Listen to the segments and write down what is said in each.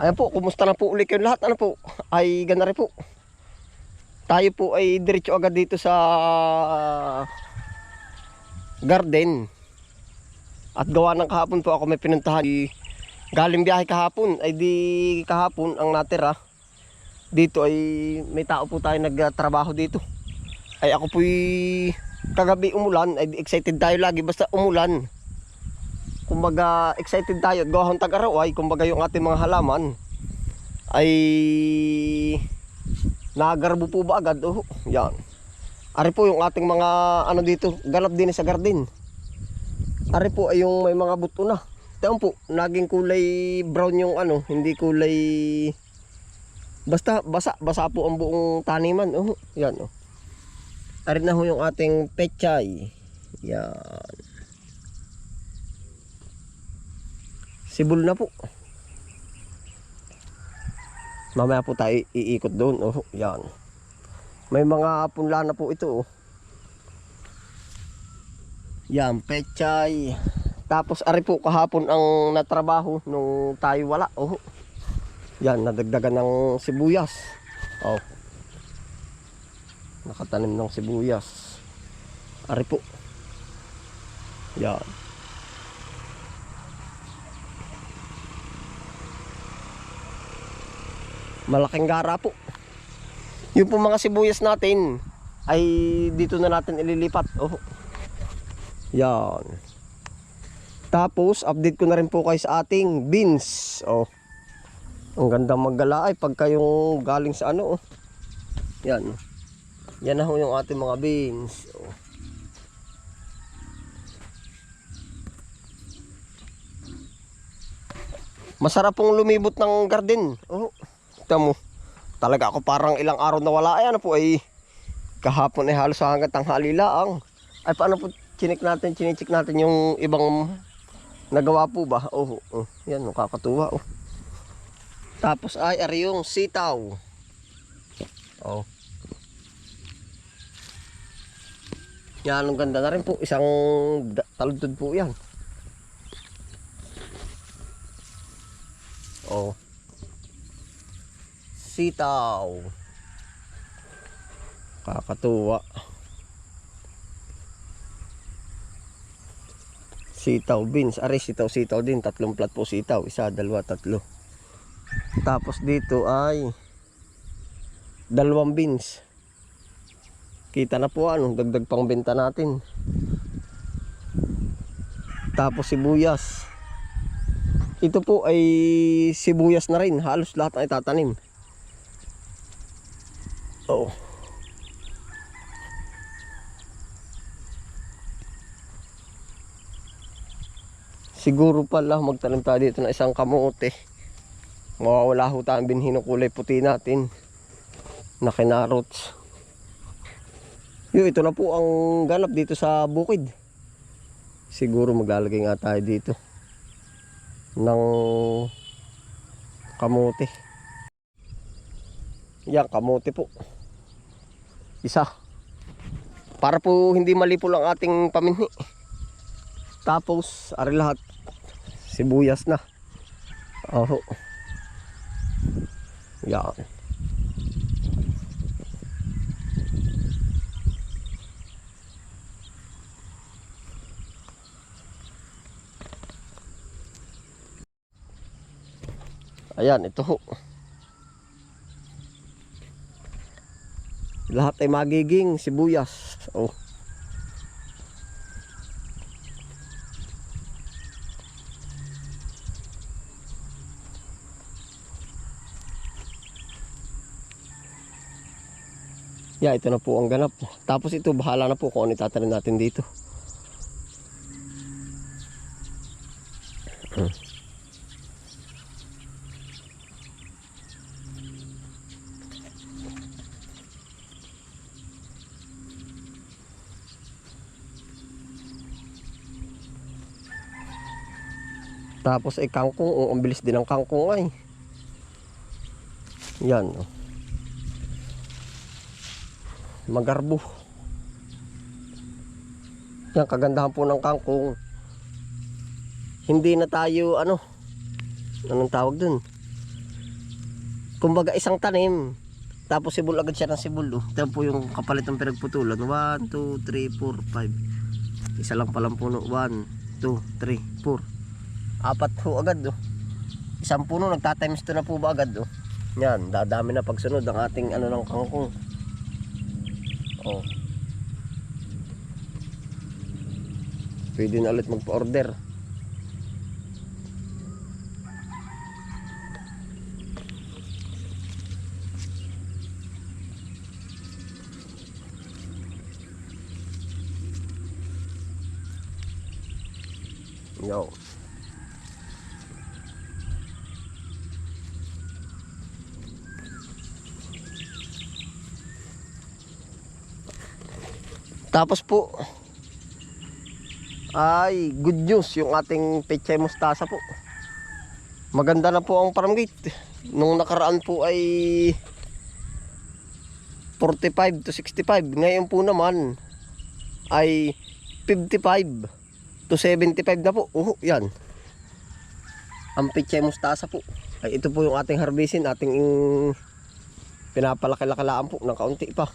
Ayan po, kumusta na po uli kayong lahat? Ano po? Ay, gana rin po. Tayo po ay diretso agad dito sa garden. At gawa ng kahapon po ako may pinuntahan. Galing biyahe kahapon, ay di kahapon ang natira. Dito ay may tao po tayo nagtrabaho dito. Ay ako po'y kagabi umulan, ay excited tayo lagi basta umulan. Kumbaga excited tayo at gawahon tag-araw ay kumbaga yung ating mga halaman ay nagarbo po ba agad? Oh, yan. Ari po yung ating mga ano dito, ganap din sa garden. Ari po ay yung may mga buto na. Tiyan po, naging kulay brown yung ano, hindi kulay basta basa, basa po ang buong taniman. Oh, yan oh. Ari na ho yung ating pechay. Yan. Sibol na po. Mamaya po tayo iikot doon. Oh, yan. May mga punla na po ito. Oh. Yan, pechay. Tapos ari po kahapon ang natrabaho nung tayo wala. Oh. Yan, nadagdagan ng sibuyas. Oh. Nakatanim ng sibuyas. Ari po. Yan. Malaking gara po. Yung po mga sibuyas natin ay dito na natin ililipat. Oh. Yan. Tapos, update ko na rin po kayo sa ating beans. Oh. Ang ganda maggala ay pagka yung galing sa ano. Oh. Yan. Yan na ho yung ating mga beans. Oh. Masarap pong lumibot ng garden. Oh. Ito mo. Talaga ako parang ilang araw na wala. Ay ano po ay kahapon ay halos hanggang tanghali lang. Ay paano po chinik natin, chinichik natin yung ibang nagawa po ba? Oh, oh yan, oh, kakatuwa. Oh. Tapos ay ari yung sitaw. Oh. Yan, ang ganda na rin po. Isang taludtod po yan. Oh. Sitaw. Kakatuwa. Sitaw beans. Aray, sitaw, sitaw din. Tatlong plat po sitaw. Isa, dalawa, tatlo. Tapos dito ay dalawang beans. Kita na po ano, dagdag pang benta natin. Tapos sibuyas. Ito po ay sibuyas na rin. Halos lahat ay tatanim. Oo. Siguro pala magtanim tayo dito ng isang kamote. Mawawala ho tayong binhinong kulay puti natin. Na kinarots. Yo, ito na po ang ganap dito sa bukid. Siguro maglalagay nga tayo dito ng kamote. Yan, kamote po. Isa. Para po hindi malipo lang ating paminhi. Tapos, ari lahat. Sibuyas na. Oho. Yan. Ayan, ito ho. Lahat ay magiging sibuyas. Oh. Yeah, ito na po ang ganap. Tapos ito, bahala na po kung ano itatanim natin dito. Tapos ay kangkong, oh, ang bilis din ng kangkong ay. Yan. Oh. Magarbo. Yan, kagandahan po ng kangkong. Hindi na tayo, ano, anong tawag dun? kumbaga isang tanim. Tapos sibol agad siya ng sibol. Oh. Ito po yung kapalit ng pinagputulan. 1, 2, 3, 4, 5. Isa lang palang puno. 1, 2, 3, 4. Apat ho agad. Oh. Isang puno nagtatimes to na po ba agad. Oh. Yan, dadami na pagsunod ang ating ano ng kangkong. Oh. Pwede na ulit magpa-order. Yo. Tapos po ay good news yung ating pechay mustasa po. Maganda na po ang farm. Nung nakaraan po ay 45 to 65. Ngayon po naman ay 55 to 75 na po. Uh, yan. Ang pechay mustasa po. Ay ito po yung ating harvestin, ating pinapalaki-lakalaan po ng kaunti pa.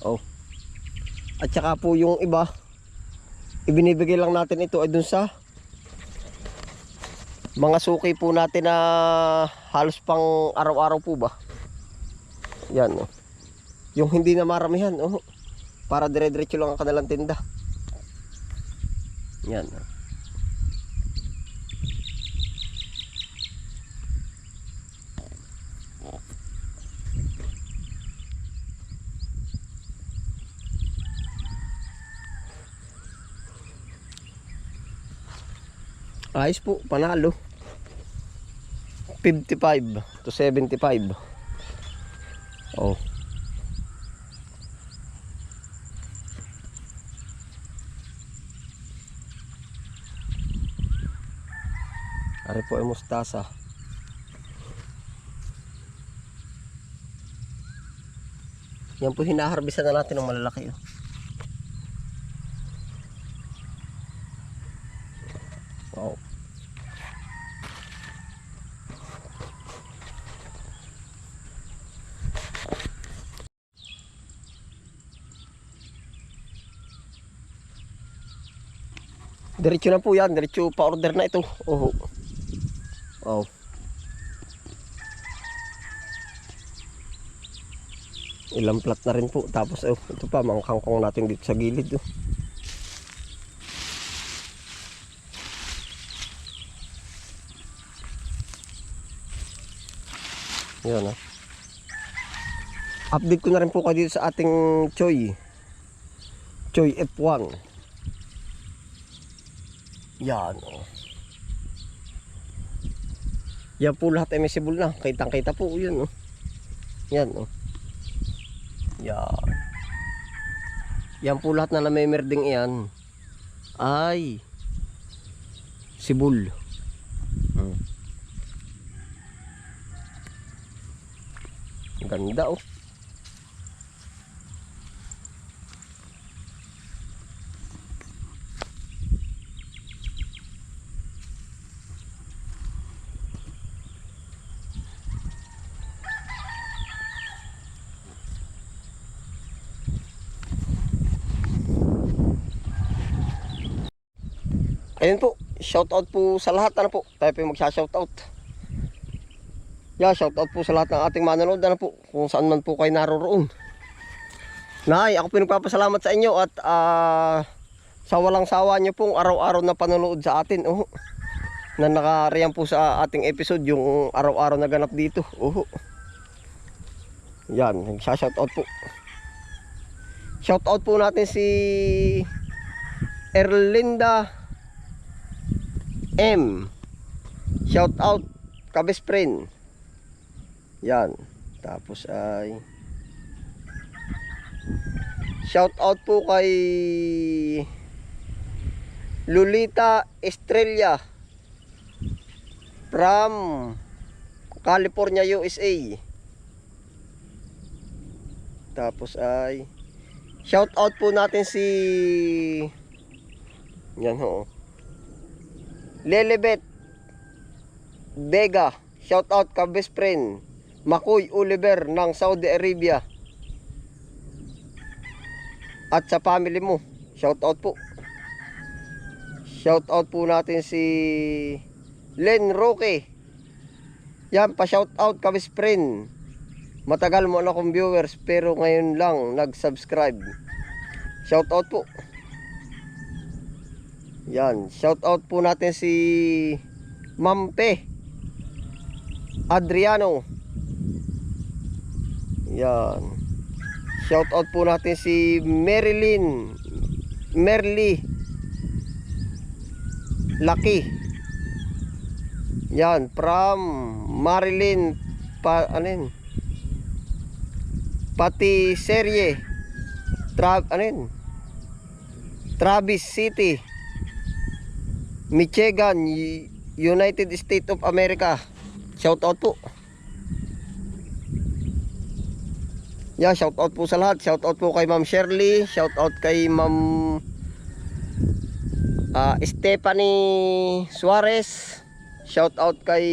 Oh. At saka po yung iba, ibinibigay lang natin ito ay dun sa mga suki po natin na halos pang araw-araw po ba. Yan oh. Yung hindi na maramihan oh. Para dire-diretso lang ang kanilang tinda. Yan oh. Ayos po, panalo. 55 to 75. Oh. Ari po ay mustasa. Yan po hinaharbisan na natin ng malalaki. Oh. Diretso na po yan. Diretso pa order na ito. Oh. Oh. Ilang plat na rin po. Tapos oh, ito pa mga kangkong natin dito sa gilid. Oh. Yan ah. Update ko na rin po kayo dito sa ating Choy. Choy F1. Yan oh. Yan po lahat ay visible na. Kitang kita po yun oh. Yan oh. Yan. Yan po lahat na namemerding iyan. Ay. Sibul. Hmm. Ganda oh. Ayun po, shoutout po sa lahat ano po. Tayo po yung magsha-shoutout. Yeah, shoutout po sa lahat ng ating manonood ano po, kung saan man po kayo naroroon. Nay, ako po nagpapasalamat sa inyo at ah, sa walang sawa niyo pong araw-araw na panonood sa atin. Oh. Na nakariyan po sa ating episode yung araw-araw na ganap dito. Oh. Yan, nagsha-shoutout po. Shoutout po natin si Erlinda M. Shout out kabis friend. Yan. Tapos ay Shout out po kay Lolita Estrella from California, USA. Tapos ay shout out po natin si Yan ho. Lelebet Vega, shout out ka best friend. Makoy Oliver ng Saudi Arabia. At sa family mo, shout out po. Shout out po natin si Len Roque. Yan, pa shout out kami friend. Matagal mo na akong viewers pero ngayon lang nag-subscribe. Shout out po. Yan, shout out po natin si Mampe Adriano. Yan. Shout out po natin si Marilyn Merly Lucky. Yan, from Marilyn pa yun? Pati serye. Tra yun? Travis City. Michigan, United States of America. Shout out po. Yeah, shout out po sa lahat. Shout out po kay Ma'am Shirley, shout out kay Ma'am ah, Stephanie Suarez, shout out kay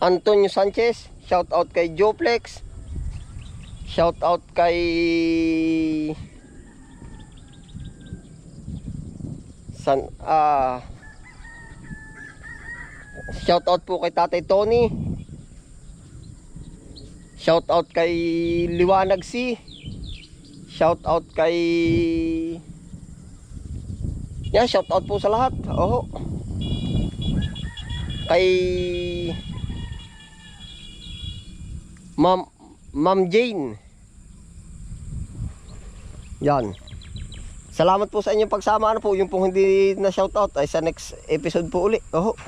Antonio Sanchez, shout out kay Joplex, shout out kay San ah Shout out po kay Tatay Tony. Shout out kay Liwanag C. Shout out kay Yan, shout out po sa lahat. Oo. Kay Ma'am Ma'am Jane. Yan. Salamat po sa inyong pagsama. Ano po, yung pong hindi na shout out ay sa next episode po uli. Oo.